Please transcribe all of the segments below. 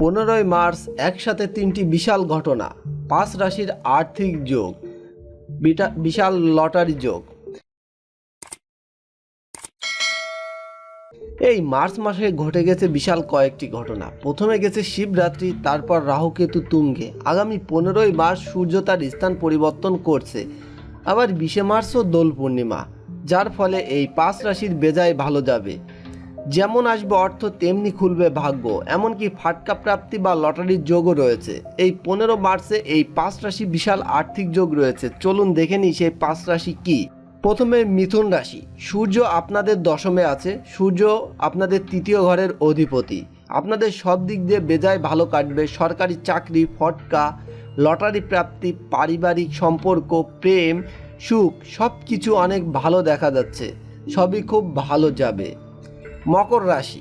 পনেরোই মার্চ একসাথে তিনটি বিশাল ঘটনা, পাঁচ রাশির আর্থিক যোগ বিশাল লটারি যোগ। এই মার্চ মাসে ঘটে গেছে বিশাল কয়েকটি ঘটনা। প্রথমে গেছে শিবরাত্রি, তারপর রাহুকেতু তুঙ্গে। আগামী পনেরোই মার্চ সূর্য তার স্থান পরিবর্তন করছে। আবার বিশে মার্চও দোল পূর্ণিমা, যার ফলে এই পাঁচ রাশির বেজায় ভালো যাবে। যেমন আসবে অর্থ, তেমনি খুলবে ভাগ্য। এমনকি ফাটকা প্রাপ্তি বা লটারির যোগও রয়েছে। এই পনেরো মার্চে এই পাঁচ রাশি বিশাল আর্থিক যোগ রয়েছে। চলুন দেখে নিই সেই পাঁচ রাশি কি। প্রথমে মিথুন রাশি। সূর্য আপনাদের দশমে আছে। সূর্য আপনাদের তৃতীয় ঘরের অধিপতি। আপনাদের সব দিক দিয়ে বেজায় ভালো কাটবে। সরকারি চাকরি, ফটকা, লটারি প্রাপ্তি, পারিবারিক সম্পর্ক, প্রেম, সুখ সব কিছু অনেক ভালো দেখা যাচ্ছে। সবই খুব ভালো যাবে। মকর রাশি।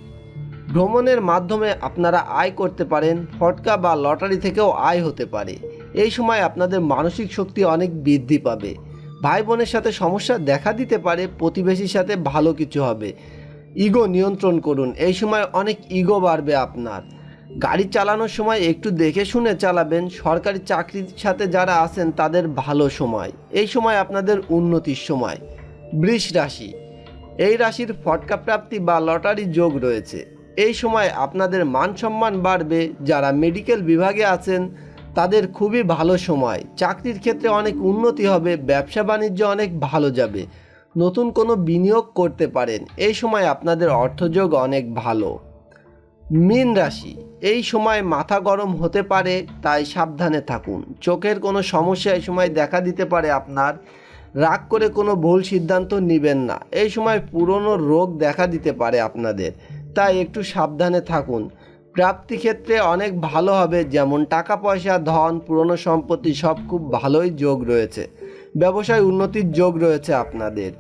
ভ্রমণের মাধ্যমে আপনারা আয় করতে পারেন, ফটকা বা লটারি থেকেও আয় হতে পারে। এই সময় আপনাদের মানসিক শক্তি অনেক বৃদ্ধি পাবে। ভাই বোনের সাথে সমস্যা দেখা দিতে পারে, প্রতিবেশীর সাথে ভালো কিছু হবে। ইগো নিয়ন্ত্রণ করুন, এই সময় অনেক ইগো বাড়বে আপনার। গাড়ি চালানোর সময় একটু দেখে শুনে চালাবেন, সরকারি চাকরির সাথে যারা আছেন তাদের ভালো সময়। এই সময় আপনাদের উন্নতির সময়। বৃষ রাশি। এই রাশির ফটকা প্রাপ্তি বা লটারি যোগ রয়েছে। এই সময় আপনাদের মান সম্মান বাড়বে। যারা মেডিকেল বিভাগে আছেন, তাদের খুবই ভালো সময়। চাকরির ক্ষেত্রে অনেক উন্নতি হবে, ব্যবসা বাণিজ্য অনেক ভালো যাবে। নতুন কোনো বিনিয়োগ করতে পারেন। এই সময় আপনাদের অর্থযোগ অনেক ভালো। মীন রাশি, এই সময় মাথা গরম হতে পারে, তাই সাবধানে থাকুন। চোখের কোনো সমস্যা এই সময় দেখা দিতে পারে আপনার। রাগ করে কোনো ভুল সিদ্ধান্ত নেবেন না। এই সময় পুরনো রোগ দেখা দিতে পারে আপনাদের। তাই একটু সাবধানে থাকুন। প্রাপ্তি ক্ষেত্রে অনেক ভালো হবে, যেমন টাকা পয়সা, ধন, পুরনো সম্পত্তি সব খুব ভালোই যোগ রয়েছে। ব্যবসায় উন্নতির যোগ রয়েছে আপনাদের।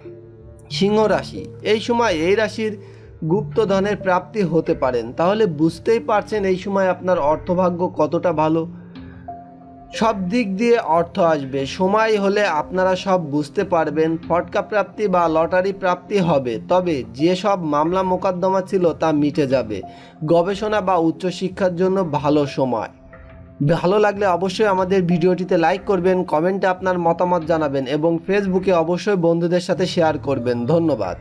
সিংহ রাশি, এই সময় এই রাশির গুপ্তধনের প্রাপ্তি হতে পারেন। তাহলে বুঝতেই পারছেন এই সময় আপনার অর্থভাগ্য কতটা ভালো। সব দিক দিয়ে অর্থ আসবে। সময় হলে আপনারা সব বুঝতে পারবেন, ফটকা প্রাপ্তি বা লটারি প্রাপ্তি হবে। তবে যে সব মামলা মোকদ্দমা ছিল তা মিটে যাবে। গবেষণা বা উচ্চশিক্ষার জন্য ভালো সময়। ভালো লাগলে অবশ্যই আমাদের ভিডিওটিতে লাইক করবেন, কমেন্টে আপনার মতামত জানাবেন এবং ফেসবুকে অবশ্যই বন্ধুদের সাথে শেয়ার করবেন। ধন্যবাদ।